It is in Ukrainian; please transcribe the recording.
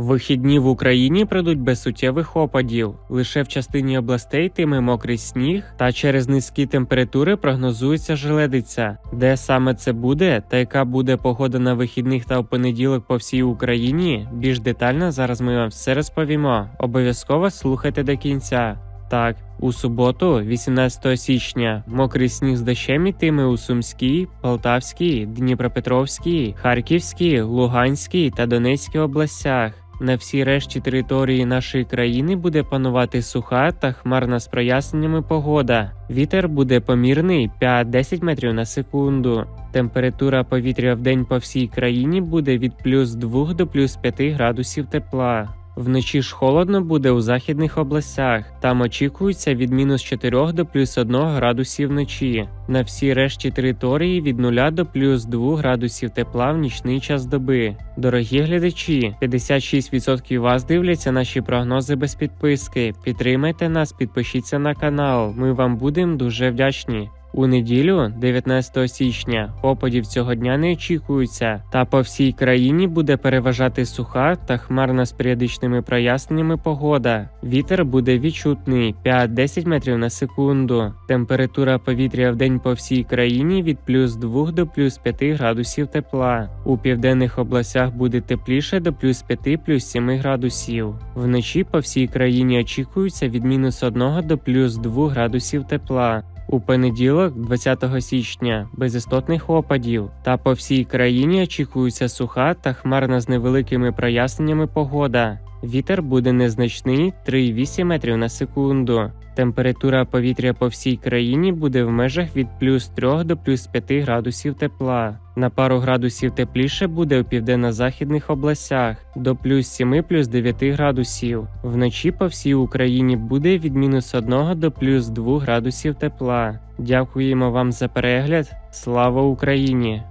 Вихідні в Україні пройдуть без суттєвих опадів. Лише в частині областей тиме мокрий сніг, та через низькі температури прогнозується желедиця. Де саме це буде, та яка буде погода на вихідних та в понеділок по всій Україні, більш детально зараз ми вам все розповімо. Обов'язково слухайте до кінця. Так, у суботу, 18 січня, мокрий сніг з дощем ітиме у Сумській, Полтавській, Дніпропетровській, Харківській, Луганській та Донецькій областях. На всій решті території нашої країни буде панувати суха та хмарна з проясненнями погода. Вітер буде помірний 5-10 метрів на секунду. Температура повітря в день по всій країні буде від плюс 2 до плюс 5 градусів тепла. Вночі ж холодно буде у західних областях. Там очікується від мінус 4 до плюс 1 градусів вночі. На всій решті території від 0 до плюс 2 градусів тепла в нічний час доби. Дорогі глядачі, 56% вас дивляться наші прогнози без підписки. Підтримайте нас, підпишіться на канал. Ми вам будемо дуже вдячні. У неділю, 19 січня, опадів цього дня не очікується, та по всій країні буде переважати суха та хмарна з періодичними проясненнями погода. Вітер буде відчутний 5-10 метрів на секунду. Температура повітря в день по всій країні від плюс 2 до плюс 5 градусів тепла. У південних областях буде тепліше до плюс 5 плюс 7 градусів. Вночі по всій країні очікується від мінус 1 до плюс 2 градусів тепла. У понеділок, 20 січня, без істотних опадів, та по всій країні очікується суха та хмарна з невеликими проясненнями погода. Вітер буде незначний 3,8 метрів на секунду. Температура повітря по всій країні буде в межах від плюс 3 до плюс 5 градусів тепла. На пару градусів тепліше буде у південно-західних областях до плюс 7 плюс 9 градусів. Вночі по всій Україні буде від мінус 1 до плюс 2 градусів тепла. Дякуємо вам за перегляд. Слава Україні!